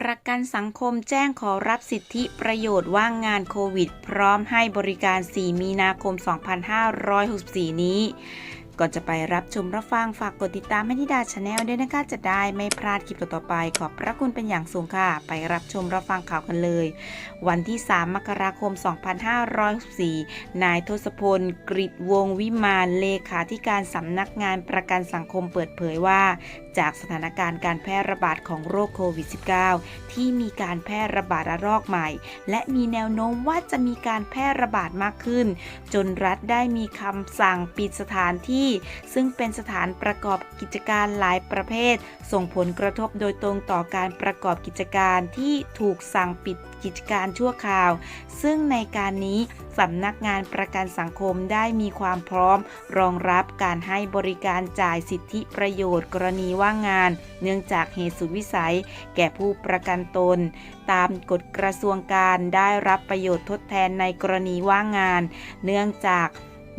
ประกันสังคมแจ้งขอรับสิทธิประโยชน์ว่างงานโควิด พร้อมให้บริการ 4 มีนาคม 2564 นี้ ก่อนจะไปรับชมรับฟังฝากกดติดตามให้นิดาชาแนลด้วยนะคะ จะได้ไม่พลาดคลิปต่อๆไป ขอบพระคุณเป็นอย่างสูงค่ะ ไปรับชมรับฟังข่าวกันเลย วันที่ 3 มกราคม 2564นายทศพลกริวงวิมานเลขาธิการสำนักงานประกันสังคมเปิดเผยว่า จากสถานการณ์การแพร่ระบาดของโรคโควิด -19 ที่มีการแพร่ระบาดระลอกใหม่ และมีแนวโน้มว่าจะมีการแพร่ระบาดมากขึ้น จนรัฐได้มีคำสั่งปิดสถานที่ซึ่งเป็นสถานประกอบกิจการหลายประเภท ส่งผลกระทบโดยตรงต่อการประกอบกิจการที่ถูกสั่งปิดกิจการชั่วคราว ซึ่งในการนี้สำนักงานประกันสังคมได้มีความพร้อม รองรับการให้บริการจ่ายสิทธิประโยชน์ กรณีว่างงาน เนื่องจากเหตุสุดวิสัย แก่ผู้ประกันตน ตามกฎกระทรวงการได้รับประโยชน์ทดแทนในกรณีว่างงาน เนื่องจาก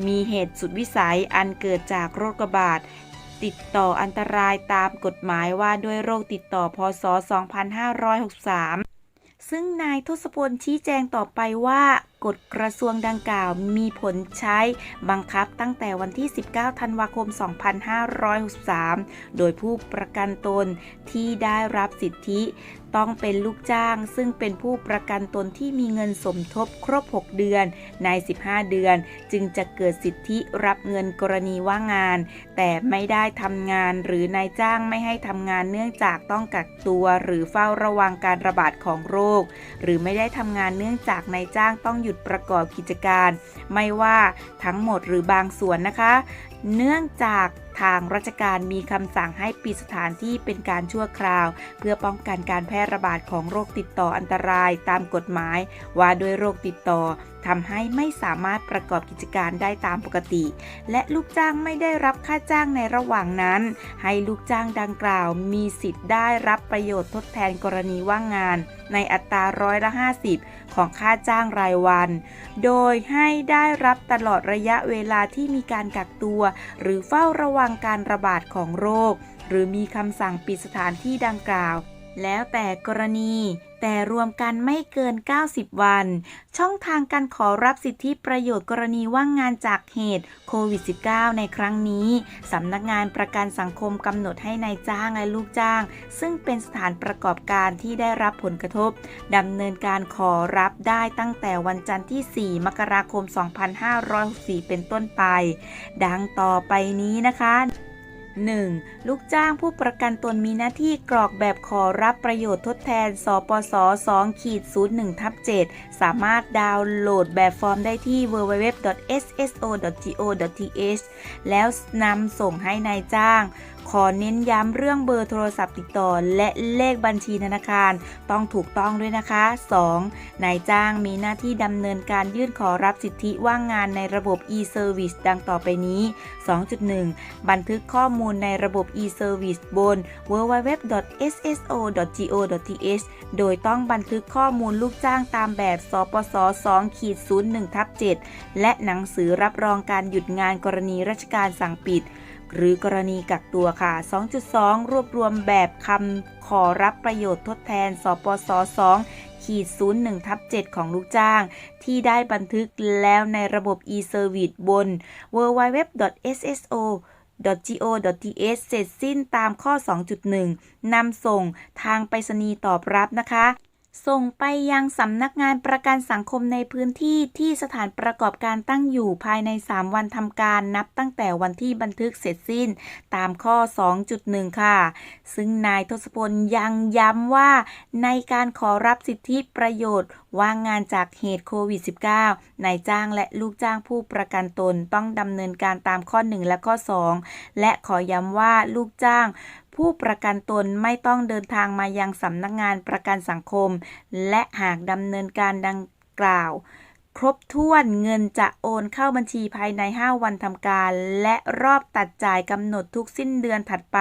มีเหตุสุดวิสัยอันเกิดจากโรคระบาดติดต่ออันตรายตามกฎหมายว่าด้วยโรคติดต่อพศ 2563 ซึ่งนายทศพลชี้แจงต่อไปว่า กฎกระทรวงดังกล่าวมีผลใช้บังคับตั้งแต่วันที่ 19 ธันวาคม 2563 โดยผู้ประกันตนที่ได้รับสิทธิต้องเป็นลูกจ้างซึ่งเป็นผู้ประกันตนที่มีเงินสมทบครบ 6 เดือนใน 15 เดือน จึงจะเกิดสิทธิรับเงินกรณีว่างงาน แต่ไม่ได้ทำงานหรือนายจ้างไม่ให้ทำงานเนื่องจากต้องกักตัวหรือเฝ้าระวังการระบาดของโรค หรือไม่ได้ทำงานเนื่องจากนายจ้างต้องหยุดประกอบกิจการ ไม่ว่าทั้งหมดหรือบางส่วนนะคะ เนื่องจากทางราชการมีคำสั่งให้ปิดสถานที่เป็นการชั่วคราว เพื่อป้องกันการแพร่ระบาดของโรคติดต่ออันตรายตามกฎหมาย ว่าด้วยโรคติดต่อทำให้ไม่สามารถประกอบกิจการได้ตามปกติ และลูกจ้างไม่ได้รับค่าจ้างในระหว่างนั้น ให้ลูกจ้างดังกล่าว มีสิทธิ์ได้รับประโยชน์ทดแทนกรณีว่างงาน ในอัตราร้อยละ 50 ของค่าจ้างรายวัน โดยให้ได้รับตลอดระยะเวลาที่มีการกักตัวหรือเฝ้าระวังการระบาดของโรค หรือมีคำสั่งปิดสถานที่ดังกล่าว แล้วแต่กรณี แต่รวมกันไม่เกิน 90 วัน ช่องทางการขอรับสิทธิประโยชน์กรณีว่างงานจากเหตุโควิด -19 ในครั้งนี้ สำนักงานประกันสังคมกำหนดให้ในายจ้างและลูกจ้าง ซึ่งเป็นสถานประกอบการที่ได้รับผลกระทบดำเนินการขอรับได้ตั้งแต่วันจันทร์ที่ 4 มกราคม 2564 เป็นต้นไป ดังต่อไปนี้นะคะ 1. ลูกจ้างผู้ประกันตนมีหน้าที่กรอกแบบขอรับประโยชน์ทดแทน สปส2ขีด01ทับ7สามารถดาวน์โหลดแบบฟอร์มได้ที่ www.sso.go.th แล้วนำส่งให้ในายจ้าง ขอเน้นย้ำเรื่องเบอร์โทรศัพท์ติดต่อ และเลขบัญชีธนาคาร ต้องถูกต้องด้วยนะคะ 2. นายจ้างมีหน้าที่ดำเนินการยื่นขอรับสิทธิว่างงานในระบบ e-service ดังต่อไปนี้ 2.1 บันทึกข้อมูลในระบบ e-service บน www.sso.go.th โดยต้องบันทึกข้อมูลลูกจ้างตามแบบสปส2ขีด01ทับ7และหนังสือรับรองการหยุดงานกรณีราชการสั่งปิด หรือกรณีกักตัวค่ะ 2.2 รวบรวมแบบคำขอรับประโยชน์ทดแทน สปส 2 ขีด 01 ทับ 7 ของลูกจ้าง ที่ได้บันทึกแล้วในระบบ e-service บน www.sso go.th เสร็จสิ้นตามข้อ 2.1 นำส่งทางไปรษณีย์ตอบรับนะคะ ส่งไปยังสำนักงานประกันสังคมในพื้นที่ที่สถานประกอบการตั้งอยู่ภายใน 3 วันทำการนับตั้งแต่วันที่บันทึกเสร็จสิ้นตามข้อ 2.1 ค่ะ ซึ่งนายทศพลยังย้ำว่า ในการขอรับสิทธิประโยชน์ ว่างงานจากเหตุโควิด -19 นายจ้างและลูกจ้างผู้ประกันตนต้องดำเนินการตามข้อ 1 และข้อ 2 และขอย้ำว่าลูกจ้าง ผู้ประกันตนไม่ต้องเดินทางมายังสำนักงานประกันสังคม และหากดำเนินการดังกล่าว ครบถ้วนเงินจะโอนเข้าบัญชีภายใน 5 วันทำการ และรอบตัดจ่ายกำหนดทุกสิ้นเดือนถัดไป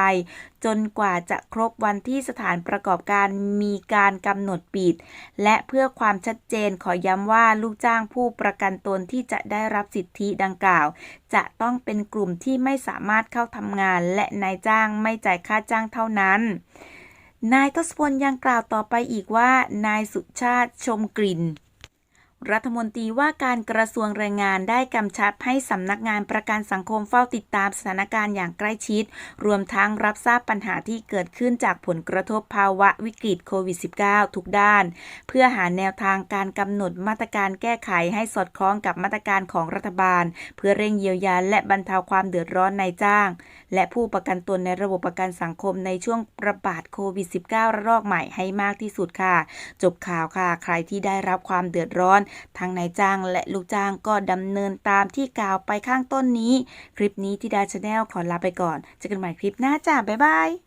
จนกว่าจะครบวันที่สถานประกอบการมีการกำหนดปิด และเพื่อความชัดเจนขอย้ำว่าลูกจ้างผู้ประกันตนที่จะได้รับสิทธิดังกล่าว จะต้องเป็นกลุ่มที่ไม่สามารถเข้าทำงาน และนายจ้างไม่จ่ายค่าจ้างเท่านั้นนายทศพลยังกล่าวต่อไปอีกว่านายสุชาติชมกลิ่น รัฐมนตรีว่าการกระทรวงแรงงานได้กำชับให้สำนักงานประกันสังคมเฝ้าติดตามสถานการณ์อย่างใกล้ชิด รวมทั้งรับทราบปัญหาที่เกิดขึ้นจากผลกระทบภาวะวิกฤตโควิด -19 ทุกด้าน เพื่อหาแนวทางการกำหนดมาตรการแก้ไขให้สอดคล้องกับมาตรการของรัฐบาล เพื่อเร่งเยียวยาและบรรเทาความเดือดร้อนในจ้าง และผู้ประกันตนในระบบประกันสังคมในช่วงระบาดโควิด -19 ระลอกใหม่ให้มากที่สุดค่ะ จบข่าวค่ะ ใครที่ได้รับความเดือดร้อนทั้งนายจ้างและลูกจ้างก็ดำเนินตามที่กล่าวไปข้างต้นนี้ คลิปนี้ที่ดาชาแนลขอลาไปก่อนเจอกันใหม่คลิปหน้าจ้าบ๊ายบาย